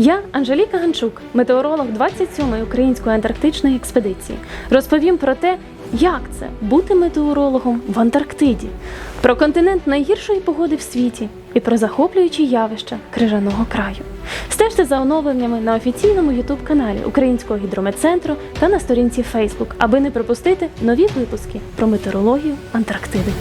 Я Анжеліка Ганчук, метеоролог 27-ї української антарктичної експедиції. Розповім про те, як це бути метеорологом в Антарктиді, про континент найгіршої погоди в світі і про захоплюючі явища крижаного краю. Стежте за оновленнями на офіційному youtube каналі Українського гідрометцентру та на сторінці Facebook, аби не пропустити нові випуски про метеорологію Антарктиди.